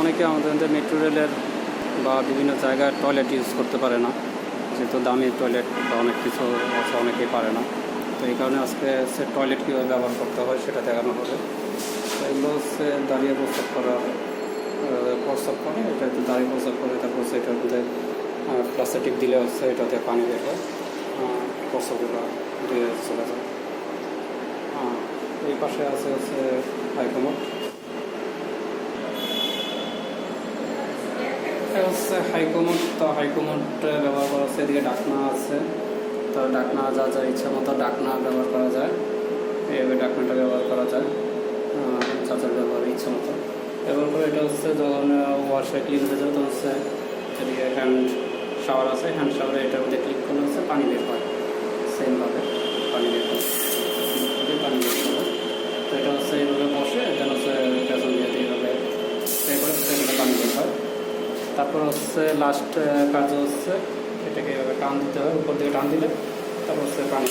অনেকে আমাদের মেট্রো রেলের বা বিভিন্ন জায়গায় টয়লেট ইউজ করতে পারে না। যেহেতু দামি টয়লেট বা অনেক কিছু আছে, অনেকেই পারে না। তো এই কারণে আজকে সে টয়লেট কীভাবে ব্যবহার করতে হয় সেটা দেখানো হবে। তো এগুলো হচ্ছে দাঁড়িয়ে প্রস্তাব করা প্রস্তাব করে, এটা দাঁড়িয়ে প্রস্তাব করে, তারপর এটার মধ্যে প্লাস্টিক দিলে হচ্ছে এটাতে পানি বের হয়। প্রস্তাবগুলো দিয়ে চলে যায়। এই পাশে আছে হচ্ছে হাইকমোড এটা হচ্ছে হাইকোমোট তো হাইকোমোট ব্যবহার করা হচ্ছে, এদিকে ডাকনা আছে। তো ডাকনা যা যা ইচ্ছা মতো ডাকনা ব্যবহার করা যায়। এইভাবে ডাকনাটা ব্যবহার করা যায়। চাচার ব্যবহার ইচ্ছা মতো। ব্যবহার করে এটা হচ্ছে যখন ওয়াশে ক্লিন হয়ে যায় তখন হচ্ছে এদিকে হ্যান্ড শাওয়ার আছে। হ্যান্ড শাওয়ারে এটার মধ্যে ক্লিক করলে হচ্ছে পানি বের হয় সেমভাবে পানি বের হয় দিয়ে পানি বের হবে তো এটা হচ্ছে এইভাবে বসে যেন হচ্ছে পেছন দিয়ে দিয়ে এইভাবে স্প্রে করে স্প্রে পানি বের হয় তারপর হচ্ছে লাস্ট কাজ হচ্ছে, এটাকে এভাবে টান দিতে হবে উপর দিকে টান দিলে, তারপর হচ্ছে পানি।